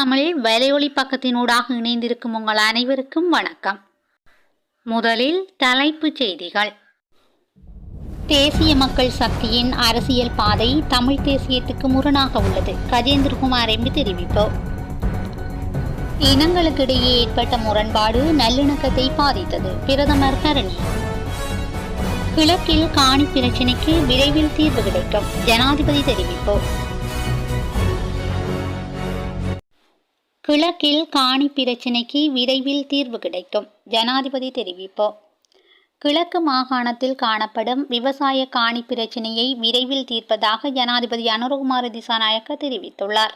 தமிழ் வலையொலி பக்கத்தினூடாக இணைந்திருக்கும் உங்கள் அனைவருக்கும் வணக்கம். முதலில் தலைப்புச் செய்திகள். தேசிய மக்கள் சக்தியின் அரசியல் பாதை தமிழ் தேசியத்துக்கு முரணாக உள்ளது கஜேந்திரகுமார் எம்பி தெரிவிப்பு. இனங்களுக்கிடையே ஏற்பட்ட முரண்பாடு நல்லிணக்கத்தை பாதித்தது பிரதமர் கரணி கிழக்கில் காணி பிரச்சினைக்கு விரைவில் தீர்வு கிடைக்கும் ஜனாதிபதி தெரிவிப்பு. கிழக்கில் காணி பிரச்சினைக்கு விரைவில் தீர்வு கிடைக்கும். ஜனாதிபதி தெரிவிப்பு. கிழக்கு மாகாணத்தில் காணப்படும் விவசாய காணி பிரச்சினையை விரைவில் தீர்ப்பதாக ஜனாதிபதி அனுரகுமார திசாநாயக்க தெரிவித்துள்ளார்.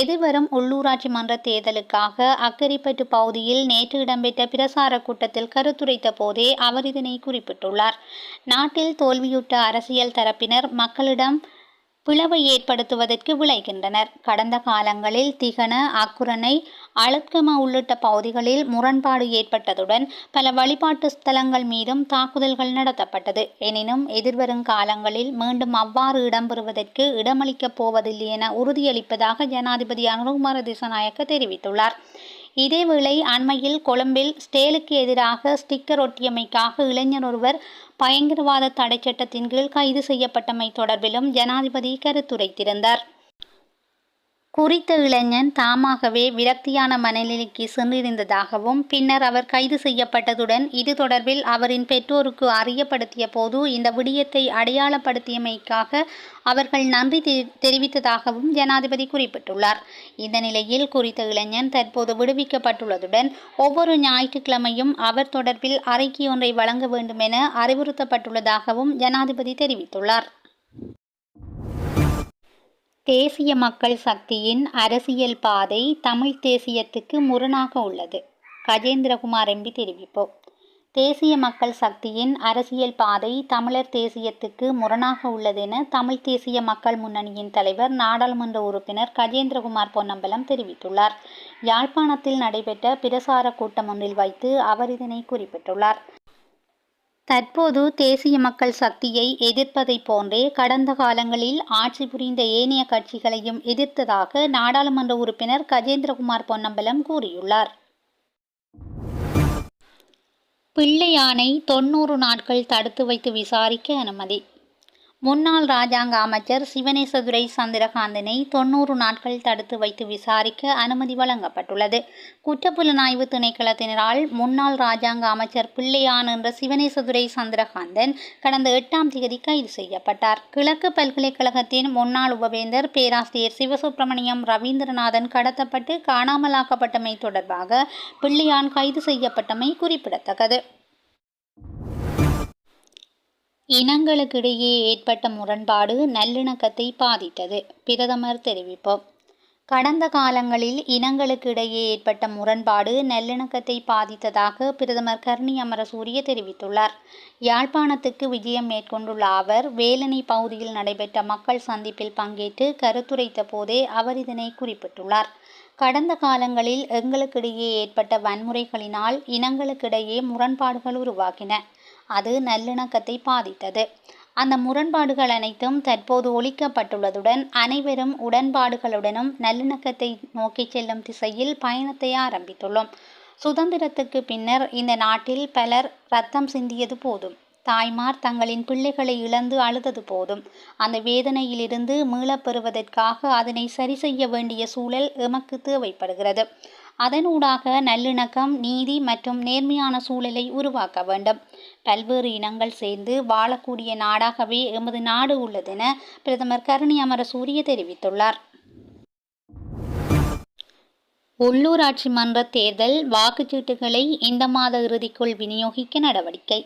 எதிர்வரும் உள்ளூராட்சி மன்ற தேர்தலுக்காக அக்கரிப்பட்டு பகுதியில் நேற்று இடம்பெற்ற பிரசார கூட்டத்தில் கருத்துரைத்த போதே அவர் இதனை குறிப்பிட்டுள்ளார். நாட்டில் தோல்வியுற்ற அரசியல் தரப்பினர் மக்களிடம் பிளவை ஏற்படுத்துவதற்கு விளைகின்றனர். கடந்த காலங்களில் திகன அக்குரணை அழுத்கம உள்ளிட்ட பகுதிகளில் முரண்பாடு ஏற்பட்டதுடன் பல வழிபாட்டு ஸ்தலங்கள் மீதும் தாக்குதல்கள் நடத்தப்பட்டது. எனினும் எதிர்வரும் காலங்களில் மீண்டும் அவ்வாறு இடம்பெறுவதற்கு இடமளிக்கப் போவதில்லை என உறுதியளிப்பதாக ஜனாதிபதி அனுகுமார திசநாயக்க தெரிவித்துள்ளார். இதேவேளை அண்மையில் கொழும்பில் ஸ்டேலுக்கு எதிராக ஸ்டிக்கர் ஒட்டியமைக்காக இளைஞர் ஒருவர் பயங்கரவாத தடைச் சட்டத்தின் கீழ் கைது செய்யப்பட்டமை தொடர்பிலும் ஜனாதிபதி கருத்துரைத்திருந்தார். குறித்த இளைஞன் தாமாகவே விரக்தியான மனநிலைக்கு சென்றிருந்ததாகவும் பின்னர் அவர் கைது செய்யப்பட்டதுடன் இது தொடர்பில் அவரின் பெற்றோருக்கு அறியப்படுத்திய போது இந்த விடயத்தை அடையாளப்படுத்தியமைக்காக அவர்கள் நன்றி தெரிவித்ததாகவும் ஜனாதிபதி குறிப்பிட்டுள்ளார். இந்த நிலையில் குறித்த இளைஞன் தற்போது விடுவிக்கப்பட்டுள்ளதுடன் ஒவ்வொரு ஞாயிற்றுக்கிழமையும் அவர் தொடர்பில் அறிக்கை ஒன்றை வழங்க வேண்டும் என அறிவுறுத்தப்பட்டுள்ளதாகவும் ஜனாதிபதி தெரிவித்துள்ளார். தேசிய மக்கள் சக்தியின் அரசியல் பாதை தமிழ் தேசியத்துக்கு முரணாக உள்ளது. கஜேந்திரகுமார் எம்பி தெரிவிப்பு. தேசிய மக்கள் சக்தியின் அரசியல் பாதை தமிழர் தேசியத்துக்கு முரணாக உள்ளதென தமிழ் தேசிய மக்கள் முன்னணியின் தலைவர் நாடாளுமன்ற உறுப்பினர் கஜேந்திரகுமார் பொன்னம்பலம் தெரிவித்துள்ளார். யாழ்ப்பாணத்தில் நடைபெற்ற பிரசார கூட்டம் ஒன்றில் வைத்து அவர் இதனை குறிப்பிட்டுள்ளார். தற்போது தேசிய மக்கள் சக்தியை எதிர்ப்பதைப் போன்றே கடந்த காலங்களில் ஆட்சி புரிந்த ஏனைய கட்சிகளையும் எதிர்த்ததாக நாடாளுமன்ற உறுப்பினர் கஜேந்திரகுமார் பொன்னம்பலம் கூறியுள்ளார். பிள்ளையானை தொன்னூறு நாட்கள் தடுத்து வைத்து விசாரிக்க அனுமதி. முன்னாள் ராஜாங்க அமைச்சர் சிவனேசதுரை சந்திரகாந்தனை தொன்னூறு நாட்கள் தடுத்து வைத்து விசாரிக்க அனுமதி வழங்கப்பட்டுள்ளது. குற்றப்புலனாய்வு திணைக்களத்தினரால் முன்னாள் ராஜாங்க அமைச்சர் பிள்ளையான் என்ற சிவனேசதுரை சந்திரகாந்தன் கடந்த எட்டாம் தேதி கைது செய்யப்பட்டார். கிழக்கு பல்கலைக்கழகத்தின் முன்னாள் உபவேந்தர் பேராசிரியர் சிவசுப்பிரமணியம் ரவீந்திரநாதன் கடத்தப்பட்டு காணாமலாக்கப்பட்டமை தொடர்பாக பிள்ளையான் கைது செய்யப்பட்டமை குறிப்பிடத்தக்கது. இனங்களுக்கிடையே ஏற்பட்ட முரண்பாடு நல்லிணக்கத்தை பாதித்தது. பிரதமர் தெரிவிப்பு. கடந்த காலங்களில் இனங்களுக்கிடையே ஏற்பட்ட முரண்பாடு நல்லிணக்கத்தை பாதித்ததாக பிரதமர் கர்ணி அமரசூரிய தெரிவித்துள்ளார். யாழ்ப்பாணத்துக்கு விஜயம் மேற்கொண்டுள்ள அவர் வேலனை பகுதியில் நடைபெற்ற மக்கள் சந்திப்பில் பங்கேற்று கருத்துரைத்த போதே அவர் இதனை குறிப்பிட்டுள்ளார். கடந்த காலங்களில் எங்களுக்கிடையே ஏற்பட்ட வன்முறைகளினால் இனங்களுக்கிடையே முரண்பாடுகள் உருவாகின. அது நல்லிணக்கத்தை பாதித்தது. அந்த முரண்பாடுகள் அனைத்தும் தற்போது ஒழிக்கப்பட்டுள்ளதுடன் அனைவரும் உடன்பாடுகளுடனும் நல்லிணக்கத்தை நோக்கி செல்லும் திசையில் பயணத்தை ஆரம்பித்துள்ளோம். சுதந்திரத்துக்கு பின்னர் இந்த நாட்டில் பலர் ரத்தம் சிந்தியது போதும். தாய்மார் தங்களின் பிள்ளைகளை இழந்து அழுதது போதும். அந்த வேதனையிலிருந்து மீளப் பெறுவதற்காக அதனை சரி செய்ய வேண்டிய சூழல் எமக்கு தேவைப்படுகிறது. அதனூடாக நல்லிணக்கம் நீதி மற்றும் நேர்மையான சூழலை உருவாக்க வேண்டும். பல்வேறு இனங்கள் சேர்ந்து வாழக்கூடிய நாடாகவே எமது நாடு உள்ளதென பிரதமர் கருணி அமரசூரிய தெரிவித்துள்ளார். உள்ளூராட்சி மன்ற தேர்தல் வாக்குச்சீட்டுகளை இந்த மாத இறுதிக்குள் விநியோகிக்க நடவடிக்கை.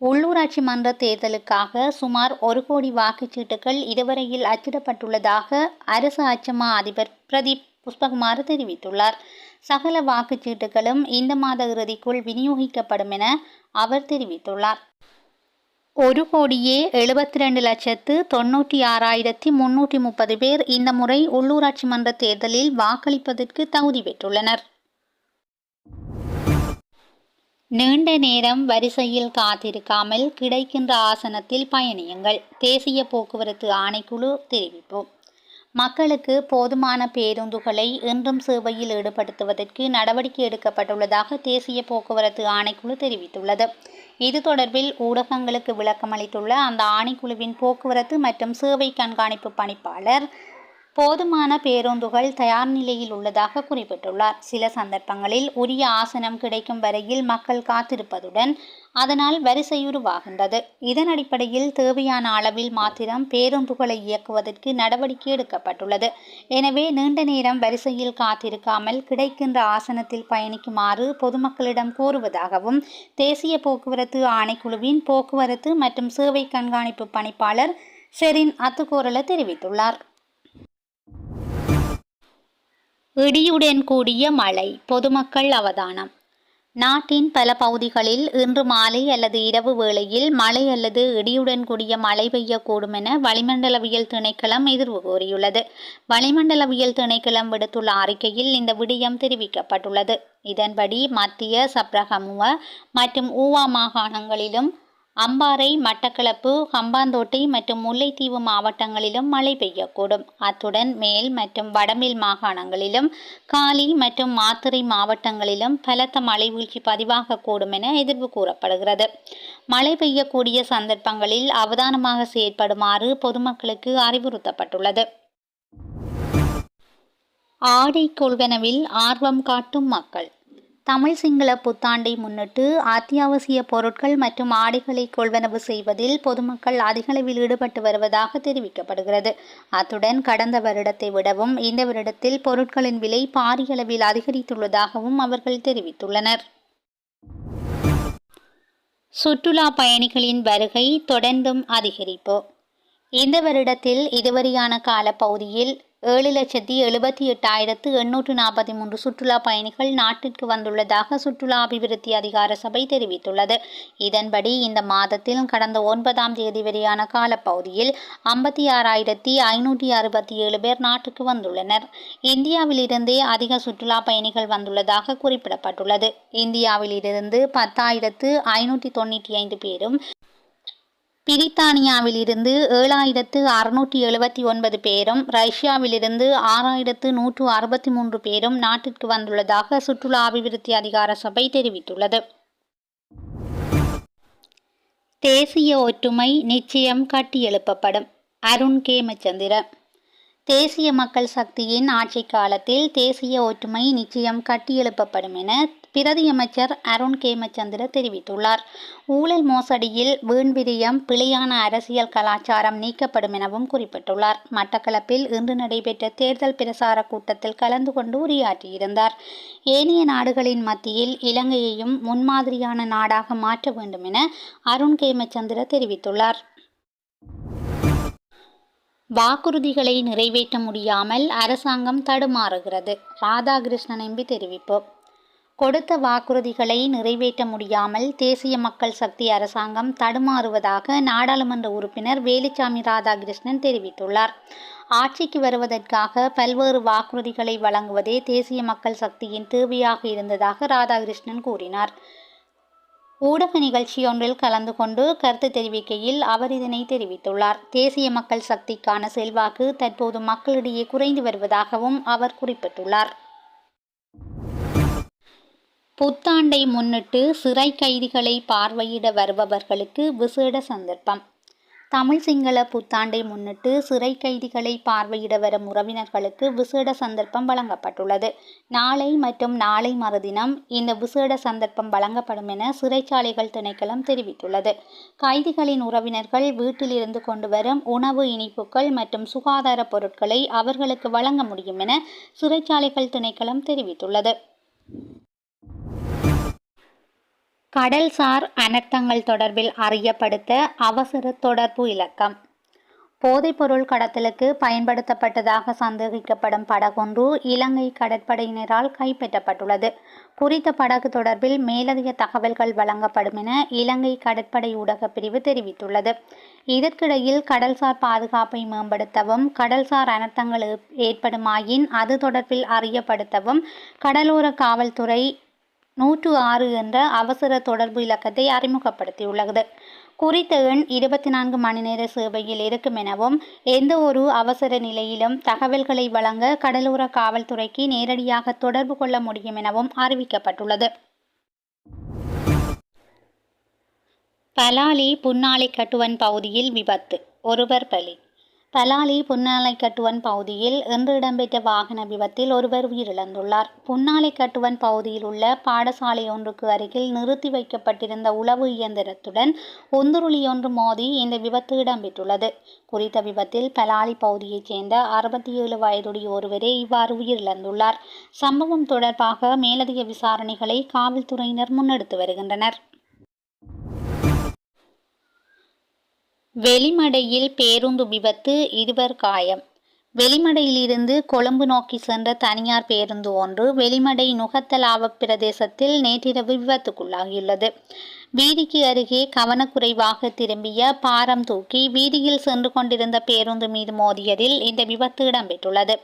உள்ளூராட்சி மன்ற தேர்தலுக்காக சுமார் ஒரு கோடி வாக்குச்சீட்டுகள் இதுவரையில் அச்சிடப்பட்டுள்ளதாக அரசு அச்சமா அதிபர் பிரதீப் புஷ்பகுமார் தெரிவித்துள்ளார். சகல வாக்குச்சீட்டுகளும் இந்த மாத இறுதிக்குள் விநியோகிக்கப்படும் என அவர் தெரிவித்துள்ளார். ஒரு கோடியே எழுபத்தி ரெண்டு லட்சத்து தொண்ணூற்றி ஆறாயிரத்தி முன்னூற்றி முப்பது பேர் இந்த முறை உள்ளூராட்சி மன்ற தேர்தலில் வாக்களிப்பதற்கு தகுதி பெற்றுள்ளனர். நீண்ட நேரம் வரிசையில் காத்திருக்காமல் கிடைக்கின்ற ஆசனத்தில் பயணியுங்கள். தேசிய போக்குவரத்து ஆணைக்குழு தெரிவிப்போம் மக்களுக்கு போதுமான பேருந்துகளை இன்றும் சேவையில் ஈடுபடுத்துவதற்கு நடவடிக்கை எடுக்கப்பட்டுள்ளதாக தேசிய போக்குவரத்து ஆணைக்குழு தெரிவித்துள்ளது. இது தொடர்பில் ஊடகங்களுக்கு விளக்கமளித்துள்ள அந்த ஆணைக்குழுவின் போக்குவரத்து மற்றும் சேவை கண்காணிப்பு பணிப்பாளர் போதுமான பேருந்துகள் தயார் நிலையில் உள்ளதாக குறிப்பிட்டுள்ளார். சில சந்தர்ப்பங்களில் உரிய ஆசனம் கிடைக்கும் வரையில் மக்கள் காத்திருப்பதுடன் அதனால் வரிசையுருவாகின்றது இதன் அடிப்படையில் தேவையான அளவில் மாத்திரம் பேருந்துகளை இயக்குவதற்கு நடவடிக்கை எடுக்கப்பட்டுள்ளது. எனவே நீண்ட நேரம் வரிசையில் காத்திருக்காமல் கிடைக்கின்ற ஆசனத்தில் பயணிக்குமாறு பொதுமக்களிடம் கோருவதாகவும் தேசிய போக்குவரத்து ஆணைக்குழுவின் போக்குவரத்து மற்றும் சேவை கண்காணிப்பு பணிப்பாளர் செரின் அத்துக்கோரல தெரிவித்துள்ளார். இடியுடன் கூடிய மழை பொதுமக்கள் அவதானம். நாட்டின் பல பகுதிகளில் இன்று மாலை அல்லது இரவு வேளையில் மழை அல்லது இடியுடன் கூடிய மழை பெய்யக்கூடும் என வளிமண்டலவியல் திணைக்களம் எதிர்வு கூறியுள்ளது. வளிமண்டலவியல் திணைக்களம் விடுத்துள்ள அறிக்கையில் இந்த விடயம் தெரிவிக்கப்பட்டுள்ளது. இதன்படி மத்திய சப்ரகமுவ மற்றும் ஊவா மாகாணங்களிலும் அம்பாறை மட்டக்களப்பு ஹம்பாந்தோட்டை மற்றும் முல்லைத்தீவு மாவட்டங்களிலும் மழை பெய்யக்கூடும். அத்துடன் மேல் மற்றும் வடமேல் மாகாணங்களிலும் காலி மற்றும் மாத்தறை மாவட்டங்களிலும் பலத்த மழை வீழ்ச்சி பதிவாகக்கூடும் என எதிர்வு கூறப்படுகிறது. மழை பெய்யக்கூடிய சந்தர்ப்பங்களில் அவதானமாக செயற்படுமாறு பொதுமக்களுக்கு அறிவுறுத்தப்பட்டுள்ளது. ஆடை கொள்வனவில் ஆர்வம் காட்டும் மக்கள். தமிழ் சிங்கள புத்தாண்டை முன்னிட்டு அத்தியாவசிய பொருட்கள் மற்றும் ஆடைகளை கொள்வனவு செய்வதில் பொதுமக்கள் அதிகளவில் ஈடுபட்டு வருவதாக தெரிவிக்கப்படுகிறது. அத்துடன் கடந்த வருடத்தை விடவும் இந்த வருடத்தில் பொருட்களின் விலை பாரியளவில் அதிகரித்துள்ளதாகவும் அவர்கள் தெரிவித்துள்ளனர். சுற்றுலா பயணிகளின் வருகை தொடர்ந்தும் அதிகரிப்பு. இந்த வருடத்தில் இதுவரையான காலப்பகுதியில் ஏழு லட்சத்தி எழுபத்தி எட்டாயிரத்து எண்ணூற்று நாற்பத்தி மூன்று சுற்றுலா பயணிகள் நாட்டிற்கு வந்துள்ளதாக சுற்றுலா அபிவிருத்தி அதிகார சபை தெரிவித்துள்ளது. இதன்படி இந்த மாதத்தில் கடந்த ஒன்பதாம் தேதி வரையான காலப்பகுதியில் ஐம்பத்தி ஆறாயிரத்தி ஐநூற்றி அறுபத்தி ஏழு பேர் நாட்டுக்கு வந்துள்ளனர். இந்தியாவிலிருந்தே அதிக சுற்றுலா பயணிகள் வந்துள்ளதாக குறிப்பிடப்பட்டுள்ளது. இந்தியாவிலிருந்து பத்தாயிரத்து ஐநூற்றி தொண்ணூற்றி ஐந்து பேரும் பிரித்தானியாவிலிருந்து ஏழாயிரத்து அறுநூற்றி எழுபத்தி ஒன்பது பேரும் ரஷ்யாவிலிருந்து ஆறாயிரத்து நூற்று அறுபத்தி மூன்று பேரும் நாட்டிற்கு வந்துள்ளதாக சுற்றுலா அபிவிருத்தி அதிகார சபை தெரிவித்துள்ளது. தேசிய ஒற்றுமை நிச்சயம் கட்டியெழுப்பப்படும். அருண் கேமச்சந்திர தேசிய மக்கள் சக்தியின் ஆட்சி காலத்தில் தேசிய ஒற்றுமை நிச்சயம் கட்டியெழுப்பப்படும் என பிரதியமைச்சர் அருண் கேமச்சந்திர தெரிவித்துள்ளார். ஊழல் மோசடியில் வீண்விரியம் பிழையான அரசியல் கலாச்சாரம் நீக்கப்படும் எனவும் குறிப்பிட்டுள்ளார். மட்டக்களப்பில் இன்று நடைபெற்ற தேர்தல் பிரசார கூட்டத்தில் கலந்து கொண்டு உரையாற்றியிருந்தார். ஏனைய நாடுகளின் மத்தியில் இலங்கையையும் முன்மாதிரியான நாடாக மாற்ற வேண்டும் என அருண் கேமச்சந்திர தெரிவித்துள்ளார். வாக்குறுதிகளை நிறைவேற்ற முடியாமல் அரசாங்கம் தடுமாறுகிறது. ராதாகிருஷ்ணன் எம்பி தெரிவிப்பு. கொடுத்த வாக்குறுதிகளை நிறைவேற்ற முடியாமல் தேசிய மக்கள் சக்தி அரசாங்கம் தடுமாறுவதாக நாடாளுமன்ற உறுப்பினர் வேலுச்சாமி ராதாகிருஷ்ணன் தெரிவித்துள்ளார். ஆட்சிக்கு வருவதற்காக பல்வேறு வாக்குறுதிகளை வழங்குவதே தேசிய மக்கள் சக்தியின் தேவையாக இருந்ததாக ராதாகிருஷ்ணன் கூறினார். ஊடக நிகழ்ச்சி ஒன்றில் கலந்து கொண்டு கருத்து தெரிவிக்கையில் அவர் இதனை தெரிவித்துள்ளார். தேசிய மக்கள் சக்திக்கான செல்வாக்கு தற்போது மக்களிடையே குறைந்து வருவதாகவும் அவர் குறிப்பிட்டுள்ளார். புத்தாண்டை முன்னிட்டு சிறை கைதிகளை பார்வையிட வருபவர்களுக்கு விசேட சந்தர்ப்பம். தமிழ் சிங்கள புத்தாண்டை முன்னிட்டு சிறை கைதிகளை பார்வையிட வரும் உறவினர்களுக்கு விசேட சந்தர்ப்பம் வழங்கப்பட்டுள்ளது. நாளை மற்றும் நாளை மறுதினம் இந்த விசேட சந்தர்ப்பம் வழங்கப்படும் என சிறைச்சாலைகள் திணைக்களம் தெரிவித்துள்ளது. கைதிகளின் உறவினர்கள் வீட்டிலிருந்து கொண்டு வரும் உணவு இனிப்புகள் மற்றும் சுகாதார பொருட்களை அவர்களுக்கு வழங்க முடியும் என சிறைச்சாலைகள் திணைக்களம் தெரிவித்துள்ளது. கடல்சார் அனர்த்தங்கள் தொடர்பில் அறியப்படுத்த அவசர தொடர்பு இலக்கம். போதைப்பொருள் கடத்தலுக்கு பயன்படுத்தப்பட்டதாக சந்தேகிக்கப்படும் படகொன்று இலங்கை கடற்படையினரால் கைப்பற்றப்பட்டுள்ளது. குறித்த படகு தொடர்பில் மேலதிக தகவல்கள் வழங்கப்படும் என இலங்கை கடற்படை ஊடக பிரிவு தெரிவித்துள்ளது. இதற்கிடையில் கடல்சார் பாதுகாப்பை மேம்படுத்தவும் கடல்சார் அனர்த்தங்கள் ஏற்படுமாயின் அது தொடர்பில் அறியப்படுத்தவும் கடலோர காவல்துறை நூற்று ஆறு என்ற அவசர தொடர்பு இலக்கத்தை அறிமுகப்படுத்தியுள்ளது. குறித்த எண் இருபத்தி நான்கு மணி நேர சேவையில் இருக்கும் எனவும் எந்த ஒரு அவசர நிலையிலும் தகவல்களை வழங்க கடலோர காவல்துறைக்கு நேரடியாக தொடர்பு கொள்ள முடியும் எனவும் அறிவிக்கப்பட்டுள்ளது. பலாலி புன்னாலை கட்டுவன் பகுதியில் விபத்து. ஒருவர் பலி. பலாலி புன்னாலை கட்டுவன் பகுதியில் இன்று இடம்பெற்ற வாகன விபத்தில் ஒருவர் உயிரிழந்துள்ளார். புன்னாலை கட்டுவன் பகுதியில் உள்ள பாடசாலை ஒன்றுக்கு அருகில் நிறுத்தி வைக்கப்பட்டிருந்த உளவு இயந்திரத்துடன் ஒந்துருளி ஒன்று மோதி இந்த விபத்து இடம்பெற்றுள்ளது. குறித்த விபத்தில் பலாலி பகுதியைச் சேர்ந்த அறுபத்தி ஏழு வயதுடைய ஒருவரே இவ்வாறு உயிரிழந்துள்ளார். சம்பவம் தொடர்பாக மேலதிக விசாரணைகளை காவல்துறையினர் முன்னெடுத்து வருகின்றனர். வெளிமடையில் பேருந்து விபத்து இருவர் காயம். வெளிமடையிலிருந்து கொழும்பு நோக்கி சென்ற தனியார் பேருந்து ஒன்று வெளிமடை நுகத்தலாவ பிரதேசத்தில் நேற்றிரவு விபத்துக்குள்ளாகியுள்ளது. வீதிக்கு அருகே கவனக்குறைவாக திரும்பிய பாரம் தூக்கி வீதியில் சென்று கொண்டிருந்த பேருந்து மீது மோதியதில் இந்த விபத்து இடம்பெற்றுள்ளது.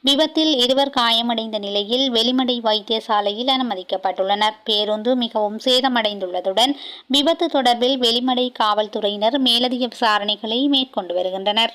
விபத்தில் இருவர் காயமடைந்த நிலையில் வெளிமடை வைத்தியசாலையில் அனுமதிக்கப்பட்டுள்ளனர். பேருந்து மிகவும் சேதமடைந்துள்ளதுடன் விபத்து தொடர்பில் வெளிமடை காவல்துறையினர் மேலதிக விசாரணைகளை மேற்கொண்டு வருகின்றனர்.